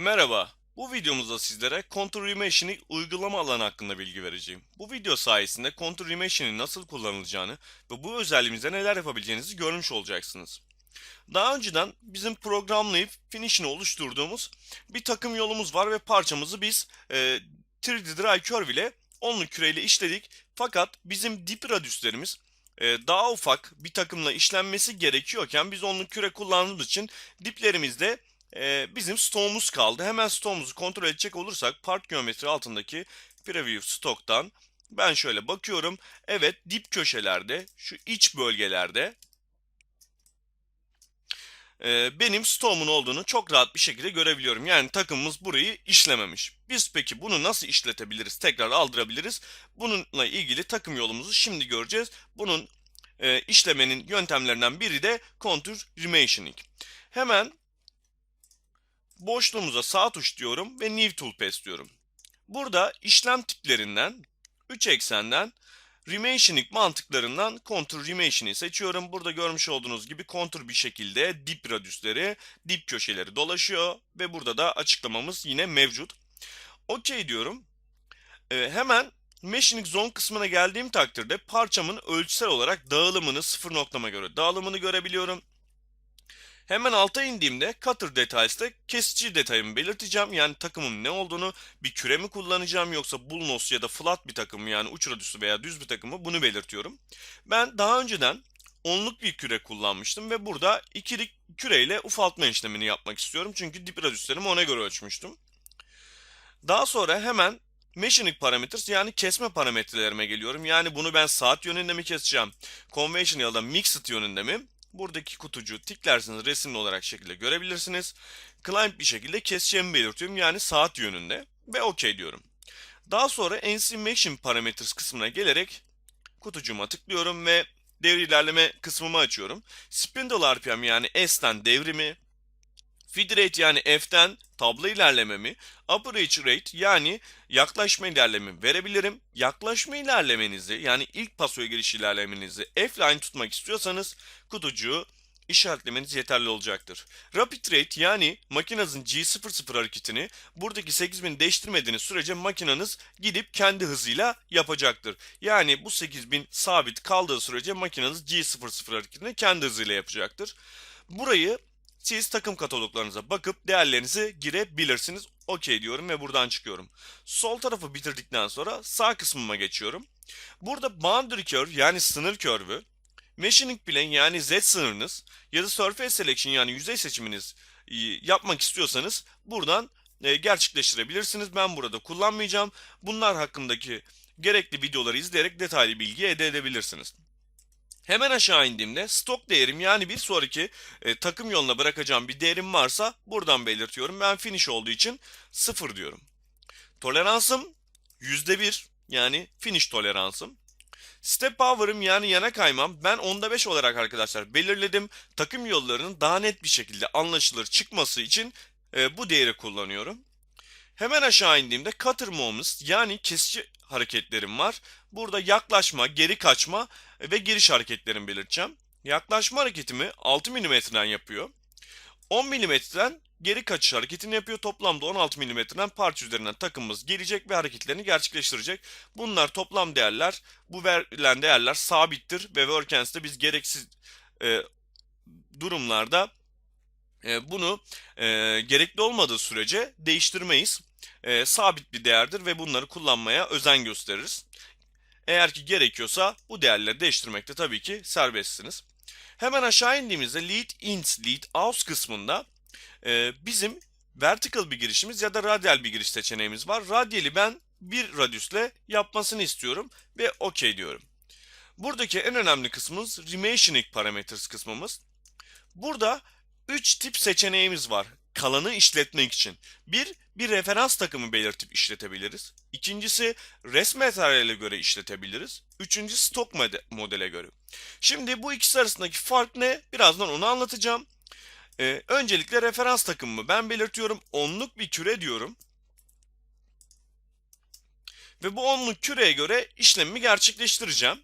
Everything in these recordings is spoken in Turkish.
Merhaba, bu videomuzda sizlere Contour Remationing uygulama alanı hakkında bilgi vereceğim. Bu video sayesinde Contour Remationing nasıl kullanılacağını ve bu özelliğimizde neler yapabileceğinizi görmüş olacaksınız. Daha önceden bizim programlayıp finishini oluşturduğumuz bir takım yolumuz var ve parçamızı biz e, 3D Dry Curve ile onlu küreyle işledik. Fakat bizim dip radyüslerimiz e, daha ufak bir takımla işlenmesi gerekiyorken biz onlu küre kullandığımız için diplerimizde e, bizim stoğumuz kaldı. Hemen stoğumuzu kontrol edecek olursak part geometri altındaki preview stock'tan ben şöyle bakıyorum. Evet dip köşelerde şu iç bölgelerde e, benim stoğumun olduğunu çok rahat bir şekilde görebiliyorum. Yani takımımız burayı işlememiş. Biz peki bunu nasıl işletebiliriz? Tekrar aldırabiliriz. Bununla ilgili takım yolumuzu şimdi göreceğiz. Bunun e, işlemenin yöntemlerinden biri de contour remationing. Hemen boşluğumuza sağ tuş diyorum ve New Tool Path diyorum. Burada işlem tiplerinden 3 eksenden Remationing mantıklarından Contour Remationing'i seçiyorum. Burada görmüş olduğunuz gibi kontur bir şekilde dip radüsleri, dip köşeleri dolaşıyor ve burada da açıklamamız yine mevcut. OK diyorum. Ee, hemen Machining Zone kısmına geldiğim takdirde parçamın ölçüsel olarak dağılımını sıfır noktama göre dağılımını görebiliyorum. Hemen alta indiğimde Cutter Details'te kesici detayımı belirteceğim. Yani takımın ne olduğunu, bir küre mi kullanacağım yoksa bullnos ya da flat bir takım yani uç radüsü veya düz bir takımı bunu belirtiyorum. Ben daha önceden onluk bir küre kullanmıştım ve burada ikilik küreyle ufaltma işlemini yapmak istiyorum. Çünkü dip radüslerimi ona göre ölçmüştüm. Daha sonra hemen Machining parameters yani kesme parametrelerime geliyorum. Yani bunu ben saat yönünde mi keseceğim? Conventional ya da mixed yönünde mi? Buradaki kutucuğu tiklerseniz resimli olarak şekilde görebilirsiniz. Client bir şekilde keseceğimi belirtiyorum yani saat yönünde ve OK diyorum. Daha sonra Animation Parameters kısmına gelerek kutucuğuma tıklıyorum ve devre ilerleme kısmımı açıyorum. Spindle RPM yani S'ten devrimi, Feed rate yani F'den tablo ilerlememi, reach rate yani yaklaşma ilerlememi verebilirim. Yaklaşma ilerlemenizi yani ilk pasoya giriş ilerlemenizi F-line tutmak istiyorsanız kutucuğu işaretlemeniz yeterli olacaktır. Rapid rate yani makinenizin G00 hareketini buradaki 8000 değiştirmediğiniz sürece makineniz gidip kendi hızıyla yapacaktır. Yani bu 8000 sabit kaldığı sürece makineniz G00 hareketini kendi hızıyla yapacaktır. Burayı siz takım kataloglarınıza bakıp değerlerinizi girebilirsiniz. OK diyorum ve buradan çıkıyorum. Sol tarafı bitirdikten sonra sağ kısmıma geçiyorum. Burada boundary curve yani sınır curve'ü, machining plane yani z sınırınız ya da surface selection yani yüzey seçiminiz e, yapmak istiyorsanız buradan e, gerçekleştirebilirsiniz. Ben burada kullanmayacağım. Bunlar hakkındaki gerekli videoları izleyerek detaylı bilgi elde edebilirsiniz. Hemen aşağı indiğimde stok değerim yani bir sonraki e, takım yoluna bırakacağım bir değerim varsa buradan belirtiyorum. Ben finish olduğu için 0 diyorum. Toleransım %1 yani finish toleransım. Step power'ım yani yana kaymam ben onda 5 olarak arkadaşlar belirledim. Takım yollarının daha net bir şekilde anlaşılır çıkması için e, bu değeri kullanıyorum. Hemen aşağı indiğimde cutter movements yani kesici hareketlerim var. Burada yaklaşma, geri kaçma ve giriş hareketlerimi belirteceğim. Yaklaşma hareketimi 6 mm'den yapıyor. 10 mm'den geri kaçış hareketini yapıyor. Toplamda 16 mm'den parça üzerinden takımımız gelecek ve hareketlerini gerçekleştirecek. Bunlar toplam değerler. Bu verilen değerler sabittir ve Workens'te biz gereksiz e, durumlarda e, bunu e, gerekli olmadığı sürece değiştirmeyiz. E, sabit bir değerdir ve bunları kullanmaya özen gösteririz. Eğer ki gerekiyorsa bu değerleri değiştirmekte tabii ki serbestsiniz. Hemen aşağı indiğimizde lead ins, lead out kısmında e, bizim vertical bir girişimiz ya da radyal bir giriş seçeneğimiz var. Radyali ben bir radyüsle yapmasını istiyorum ve OK diyorum. Buradaki en önemli kısmımız Remationing Parameters kısmımız. Burada 3 tip seçeneğimiz var kalanı işletmek için. Bir, bir referans takımı belirtip işletebiliriz. İkincisi res materyale göre işletebiliriz. Üçüncü stok modele göre. Şimdi bu ikisi arasındaki fark ne? Birazdan onu anlatacağım. Ee, öncelikle referans takımımı ben belirtiyorum. Onluk bir küre diyorum. Ve bu onluk küreye göre işlemimi gerçekleştireceğim.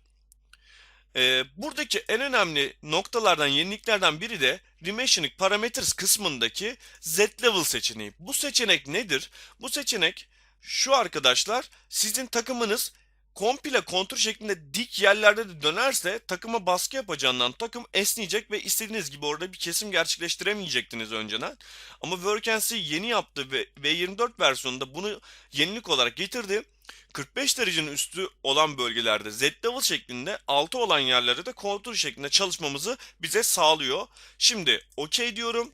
Ee, buradaki en önemli noktalardan, yeniliklerden biri de Dimensioning Parameters kısmındaki Z Level seçeneği. Bu seçenek nedir? Bu seçenek şu arkadaşlar sizin takımınız komple kontur şeklinde dik yerlerde de dönerse takıma baskı yapacağından takım esneyecek ve istediğiniz gibi orada bir kesim gerçekleştiremeyecektiniz önceden. Ama Workens'i yeni yaptı ve V24 versiyonunda bunu yenilik olarak getirdi. 45 derecenin üstü olan bölgelerde Z level şeklinde altı olan yerlerde de kontur şeklinde çalışmamızı bize sağlıyor. Şimdi OK diyorum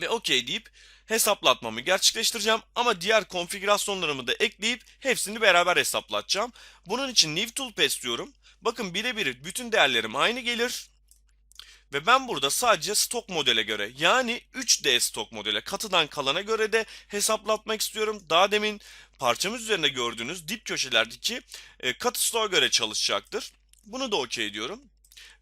ve OK deyip hesaplatmamı gerçekleştireceğim ama diğer konfigürasyonlarımı da ekleyip hepsini beraber hesaplatacağım. Bunun için New Toolpath diyorum. Bakın birebir bütün değerlerim aynı gelir. Ve ben burada sadece stok modele göre yani 3D stok modele katıdan kalana göre de hesaplatmak istiyorum. Daha demin parçamız üzerinde gördüğünüz dip köşelerdeki e, katı stoğa göre çalışacaktır. Bunu da okey diyorum.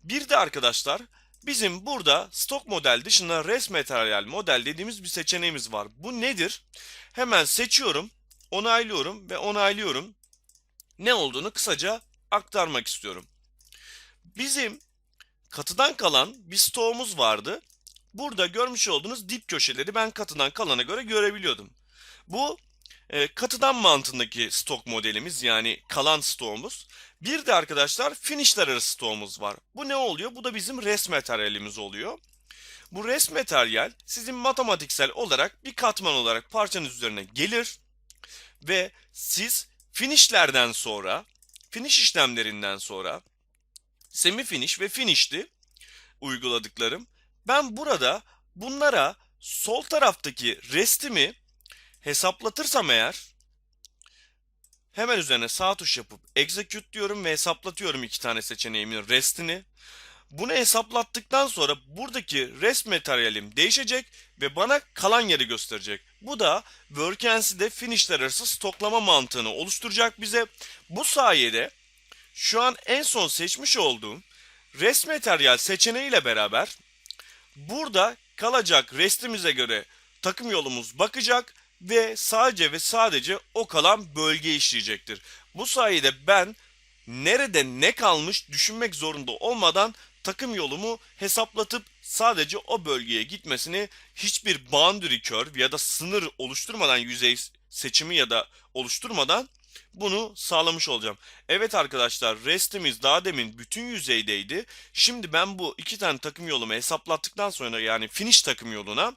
Bir de arkadaşlar bizim burada stok model dışında res materyal model dediğimiz bir seçeneğimiz var. Bu nedir? Hemen seçiyorum, onaylıyorum ve onaylıyorum. Ne olduğunu kısaca aktarmak istiyorum. Bizim katıdan kalan bir stoğumuz vardı. Burada görmüş olduğunuz dip köşeleri ben katıdan kalana göre görebiliyordum. Bu e, katıdan mantığındaki stok modelimiz yani kalan stoğumuz. Bir de arkadaşlar finishler arası stoğumuz var. Bu ne oluyor? Bu da bizim res materyalimiz oluyor. Bu res materyal sizin matematiksel olarak bir katman olarak parçanız üzerine gelir ve siz finishlerden sonra finish işlemlerinden sonra semi finish ve finish'ti uyguladıklarım. Ben burada bunlara sol taraftaki restimi hesaplatırsam eğer hemen üzerine sağ tuş yapıp execute diyorum ve hesaplatıyorum iki tane seçeneğimin restini. Bunu hesaplattıktan sonra buradaki rest materyalim değişecek ve bana kalan yeri gösterecek. Bu da Workens'i finishler arası stoklama mantığını oluşturacak bize. Bu sayede şu an en son seçmiş olduğum rest materyal seçeneğiyle beraber burada kalacak restimize göre takım yolumuz bakacak ve sadece ve sadece o kalan bölge işleyecektir. Bu sayede ben nerede ne kalmış düşünmek zorunda olmadan takım yolumu hesaplatıp sadece o bölgeye gitmesini hiçbir boundary curve ya da sınır oluşturmadan yüzey seçimi ya da oluşturmadan bunu sağlamış olacağım. Evet arkadaşlar restimiz daha demin bütün yüzeydeydi. Şimdi ben bu iki tane takım yolumu hesaplattıktan sonra yani finish takım yoluna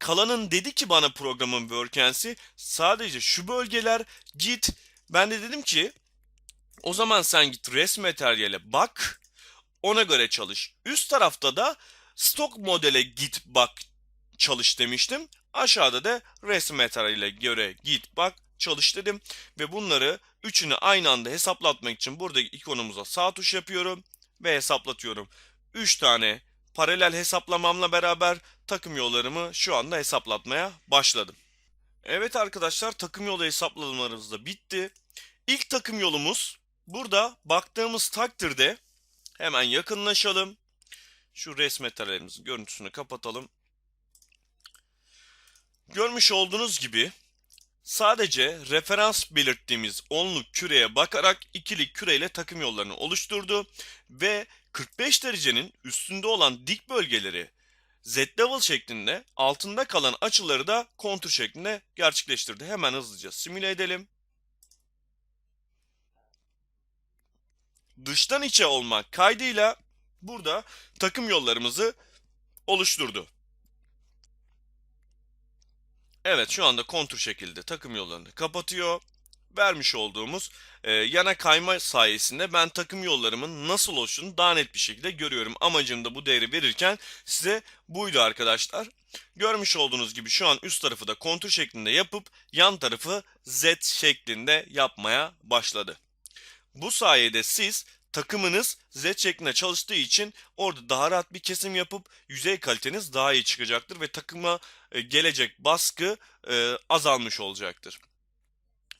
kalanın dedi ki bana programın workens'i sadece şu bölgeler git. Ben de dedim ki o zaman sen git rest materyale bak ona göre çalış. Üst tarafta da stok modele git bak çalış demiştim. Aşağıda da rest materyale göre git bak çalış dedim. Ve bunları üçünü aynı anda hesaplatmak için buradaki ikonumuza sağ tuş yapıyorum ve hesaplatıyorum. 3 tane paralel hesaplamamla beraber takım yollarımı şu anda hesaplatmaya başladım. Evet arkadaşlar takım yolu hesaplamalarımız da bitti. İlk takım yolumuz burada baktığımız takdirde hemen yakınlaşalım. Şu res materyalimizin görüntüsünü kapatalım. Görmüş olduğunuz gibi sadece referans belirttiğimiz onluk küreye bakarak ikili küreyle takım yollarını oluşturdu ve 45 derecenin üstünde olan dik bölgeleri Z-level şeklinde altında kalan açıları da kontur şeklinde gerçekleştirdi. Hemen hızlıca simüle edelim. Dıştan içe olmak kaydıyla burada takım yollarımızı oluşturdu. Evet şu anda kontur şekilde takım yollarını kapatıyor. Vermiş olduğumuz e, yana kayma sayesinde ben takım yollarımın nasıl oluştuğunu daha net bir şekilde görüyorum. Amacım da bu değeri verirken size buydu arkadaşlar. Görmüş olduğunuz gibi şu an üst tarafı da kontur şeklinde yapıp yan tarafı Z şeklinde yapmaya başladı. Bu sayede siz takımınız Z şeklinde çalıştığı için orada daha rahat bir kesim yapıp yüzey kaliteniz daha iyi çıkacaktır ve takıma e, gelecek baskı e, azalmış olacaktır.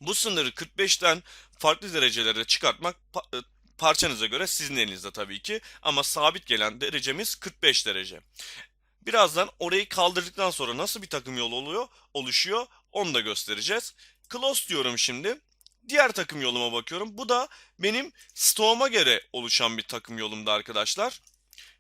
Bu sınırı 45'ten farklı derecelere çıkartmak e, parçanıza göre sizin elinizde tabii ki ama sabit gelen derecemiz 45 derece. Birazdan orayı kaldırdıktan sonra nasıl bir takım yolu oluyor, oluşuyor onu da göstereceğiz. Close diyorum şimdi. Diğer takım yoluma bakıyorum. Bu da benim stoğuma göre oluşan bir takım yolumda arkadaşlar.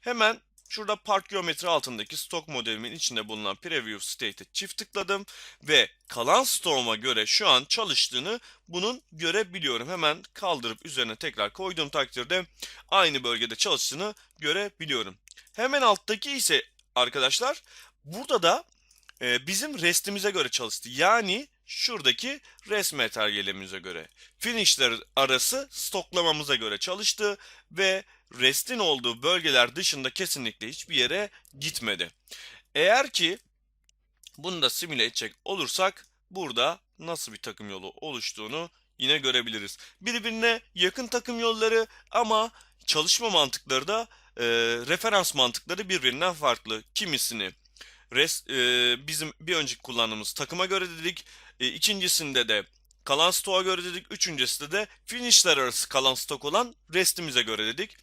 Hemen Şurada park geometri altındaki stok modelimin içinde bulunan preview state'e çift tıkladım ve kalan stoğuma göre şu an çalıştığını bunun görebiliyorum. Hemen kaldırıp üzerine tekrar koyduğum takdirde aynı bölgede çalıştığını görebiliyorum. Hemen alttaki ise arkadaşlar burada da e, bizim restimize göre çalıştı. Yani şuradaki rest materyalimize göre. Finishler arası stoklamamıza göre çalıştı ve restin olduğu bölgeler dışında kesinlikle hiçbir yere gitmedi. Eğer ki bunu da simüle edecek olursak burada nasıl bir takım yolu oluştuğunu yine görebiliriz. Birbirine yakın takım yolları ama çalışma mantıkları da e, referans mantıkları birbirinden farklı. Kimisini rest, e, bizim bir önceki kullandığımız takıma göre dedik. E, ikincisinde de kalan stoğa göre dedik. Üçüncüsünde de finishler arası kalan stok olan restimize göre dedik.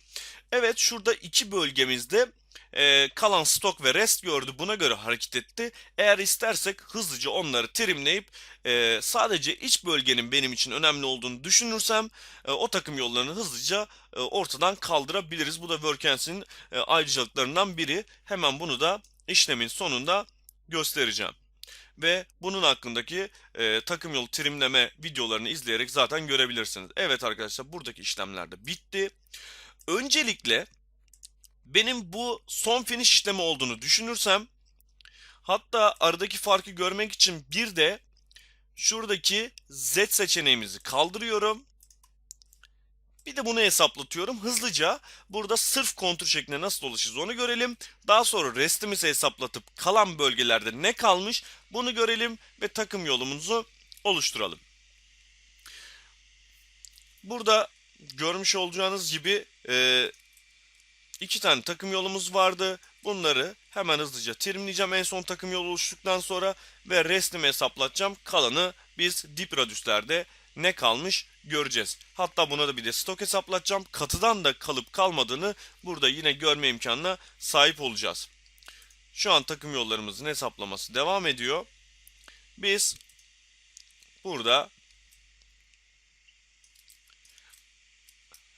Evet şurada iki bölgemizde e, kalan stok ve rest gördü. Buna göre hareket etti. Eğer istersek hızlıca onları trimleyip e, sadece iç bölgenin benim için önemli olduğunu düşünürsem e, o takım yollarını hızlıca e, ortadan kaldırabiliriz. Bu da Workens'in e, ayrıcalıklarından biri. Hemen bunu da işlemin sonunda göstereceğim. Ve bunun hakkındaki e, takım yolu trimleme videolarını izleyerek zaten görebilirsiniz. Evet arkadaşlar buradaki işlemler de bitti. Öncelikle benim bu son finish işlemi olduğunu düşünürsem hatta aradaki farkı görmek için bir de şuradaki Z seçeneğimizi kaldırıyorum. Bir de bunu hesaplatıyorum. Hızlıca burada sırf kontur şeklinde nasıl ulaşırız onu görelim. Daha sonra restimizi hesaplatıp kalan bölgelerde ne kalmış bunu görelim ve takım yolumuzu oluşturalım. Burada görmüş olacağınız gibi e, iki tane takım yolumuz vardı. Bunları hemen hızlıca trimleyeceğim en son takım yolu oluştuktan sonra ve restimi hesaplatacağım. Kalanı biz dip radüslerde ne kalmış göreceğiz. Hatta buna da bir de stok hesaplatacağım. Katıdan da kalıp kalmadığını burada yine görme imkanına sahip olacağız. Şu an takım yollarımızın hesaplaması devam ediyor. Biz burada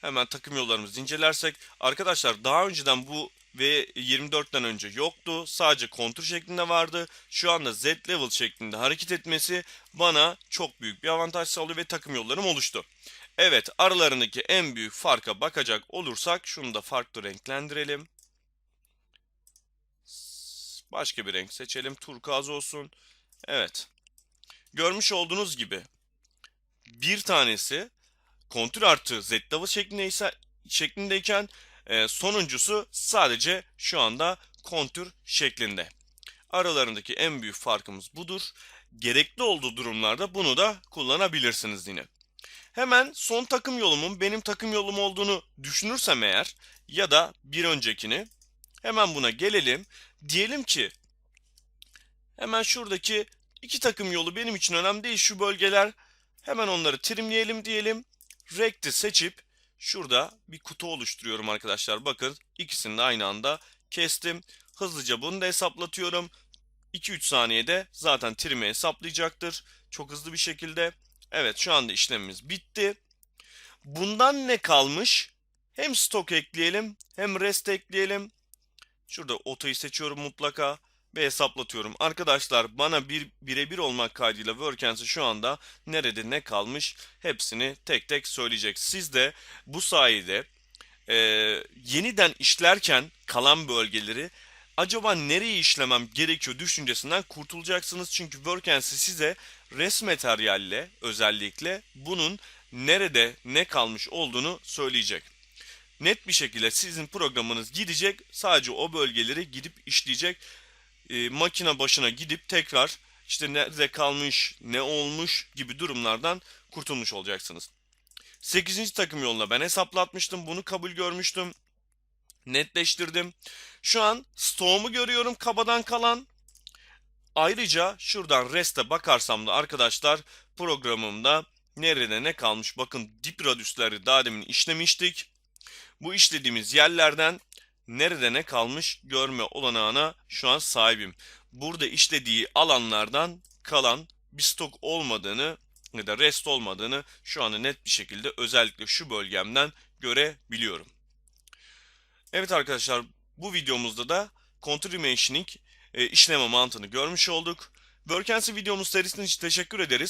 hemen takım yollarımızı incelersek arkadaşlar daha önceden bu ve 24'ten önce yoktu. Sadece kontur şeklinde vardı. Şu anda Z level şeklinde hareket etmesi bana çok büyük bir avantaj sağlıyor ve takım yollarım oluştu. Evet aralarındaki en büyük farka bakacak olursak şunu da farklı renklendirelim. Başka bir renk seçelim. Turkuaz olsun. Evet. Görmüş olduğunuz gibi bir tanesi kontür artı Z level şeklindeyse, şeklindeyken e, sonuncusu sadece şu anda kontür şeklinde. Aralarındaki en büyük farkımız budur. Gerekli olduğu durumlarda bunu da kullanabilirsiniz yine. Hemen son takım yolumun benim takım yolum olduğunu düşünürsem eğer ya da bir öncekini hemen buna gelelim. Diyelim ki hemen şuradaki iki takım yolu benim için önemli değil şu bölgeler. Hemen onları trimleyelim diyelim. Rect'i seçip Şurada bir kutu oluşturuyorum arkadaşlar. Bakın ikisini de aynı anda kestim. Hızlıca bunu da hesaplatıyorum. 2-3 saniyede zaten trim'i hesaplayacaktır. Çok hızlı bir şekilde. Evet şu anda işlemimiz bitti. Bundan ne kalmış? Hem stok ekleyelim hem rest ekleyelim. Şurada otoyu seçiyorum mutlaka ve hesaplatıyorum. Arkadaşlar bana bir birebir olmak kaydıyla Workens'i şu anda nerede ne kalmış hepsini tek tek söyleyecek. Siz de bu sayede e, yeniden işlerken kalan bölgeleri acaba nereye işlemem gerekiyor düşüncesinden kurtulacaksınız. Çünkü Workens'i size res materyalle özellikle bunun nerede ne kalmış olduğunu söyleyecek net bir şekilde sizin programınız gidecek. Sadece o bölgeleri gidip işleyecek e, makine başına gidip tekrar işte nerede kalmış, ne olmuş gibi durumlardan kurtulmuş olacaksınız. 8. takım yoluna ben hesaplatmıştım. Bunu kabul görmüştüm. Netleştirdim. Şu an stoğumu görüyorum kabadan kalan. Ayrıca şuradan reste bakarsam da arkadaşlar programımda nerede ne kalmış bakın dip radüsleri daha demin işlemiştik. Bu işlediğimiz yerlerden nerede ne kalmış görme olanağına şu an sahibim. Burada işlediği alanlardan kalan bir stok olmadığını ya da rest olmadığını şu anda net bir şekilde özellikle şu bölgemden görebiliyorum. Evet arkadaşlar Bu videomuzda da Contour Remachining e, işleme mantığını görmüş olduk. Workens'i videomuz serisinden için teşekkür ederiz.